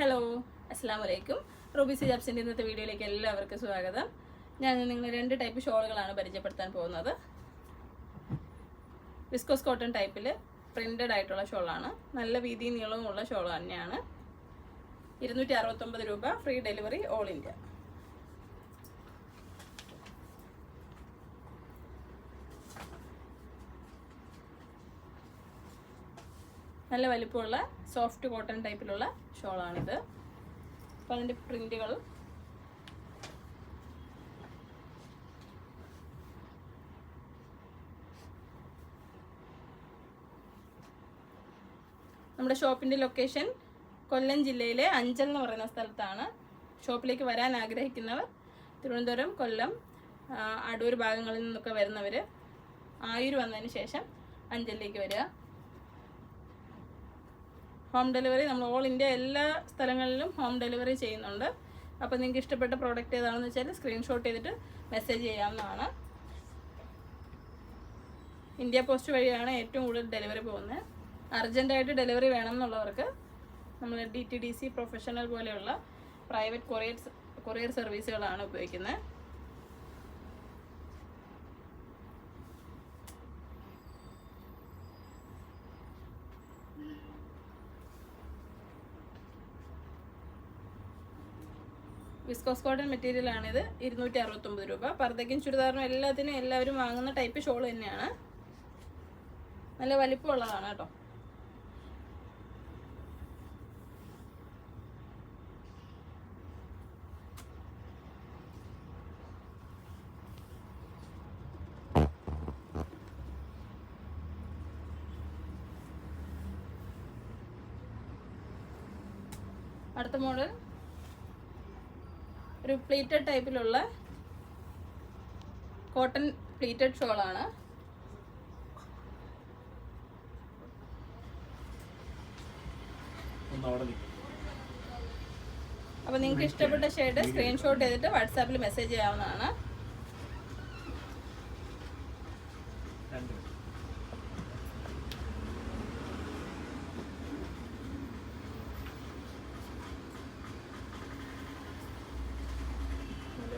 Hello അസ്സാം വലൈക്കും Ruby സിജാബ്സിന്റെ ഇന്നത്തെ വീഡിയോയിലേക്ക് എല്ലാവർക്കും സ്വാഗതം. ഞാൻ നിങ്ങൾ രണ്ട് ടൈപ്പ് ഷോളുകളാണ് പരിചയപ്പെടുത്താൻ പോകുന്നത്. വിസ്കോസ് കോട്ടൺ ടൈപ്പിൽ പ്രിന്റഡ് ആയിട്ടുള്ള ഷോളാണ്. നല്ല വീതി നീളവുമുള്ള ഷോൾ തന്നെയാണ്. ഇരുന്നൂറ്റി രൂപ ഫ്രീ ഡെലിവറി ഓൾ ഇന്ത്യ നല്ല വലിപ്പമുള്ള സോഫ്റ്റ് കോട്ടൺ ടൈപ്പിലുള്ള ഷോളാണിത്. അപ്പോൾ അതിന്റെ പ്രിന്റുകൾ നമ്മുടെ ഷോപ്പിന്റെ ലൊക്കേഷൻ കൊല്ലം ജില്ലയിലെ അഞ്ചൽ എന്ന് പറയുന്ന സ്ഥലത്താണ്. ഷോപ്പിലേക്ക് വരാൻ ആഗ്രഹിക്കുന്നവർ തിരുവനന്തപുരം കൊല്ലം അടൂർ ഭാഗങ്ങളിൽ നിന്നൊക്കെ വരുന്നവർ ആയൂർ വന്നതിന് ശേഷം അഞ്ചലിലേക്ക് വരിക. ഹോം ഡെലിവറി നമ്മൾ ഓൾ ഇന്ത്യ എല്ലാ സ്ഥലങ്ങളിലും ഹോം ഡെലിവറി ചെയ്യുന്നുണ്ട്. അപ്പോൾ നിങ്ങൾക്ക് ഇഷ്ടപ്പെട്ട പ്രോഡക്റ്റ് ഏതാണെന്ന് വെച്ചാൽ സ്ക്രീൻഷോട്ട് ചെയ്തിട്ട് മെസ്സേജ് ചെയ്യാവുന്നതാണ്. ഇന്ത്യ പോസ്റ്റ് വഴിയാണ് ഏറ്റവും കൂടുതൽ ഡെലിവറി പോകുന്നത്. അർജന്റായിട്ട് ഡെലിവറി വേണം എന്നുള്ളവർക്ക് നമ്മൾ D T D C professional പോലെയുള്ള പ്രൈവറ്റ് കൊറിയർ കൊറിയർ സർവീസുകളാണ് ഉപയോഗിക്കുന്നത്. വിസ്കോസ് കോട്ടൺ മെറ്റീരിയൽ ആണിത്. ഇരുന്നൂറ്റി അറുപത്തൊമ്പത് രൂപ. പർദ്ദയ്ക്കും ചുരിദാറിനും എല്ലാത്തിനും എല്ലാവരും വാങ്ങുന്ന ടൈപ്പ് ഷോൾ തന്നെയാണ്. നല്ല വലിപ്പമുള്ളതാണ് കേട്ടോ. അടുത്ത മോഡൽ. ഒരു പ്ലീറ്റഡ് ടൈപ്പിലുള്ള കോട്ടൺ പ്ലീറ്റഡ് ഷോളാണ് അപ്പോൾ നിങ്ങൾക്ക് ഇഷ്ടപ്പെട്ട ഷെയ്ഡ് സ്ക്രീൻഷോട്ട് ചെയ്തിട്ട് വാട്സാപ്പിൽ മെസ്സേജ് ചെയ്യാവുന്നതാണ്.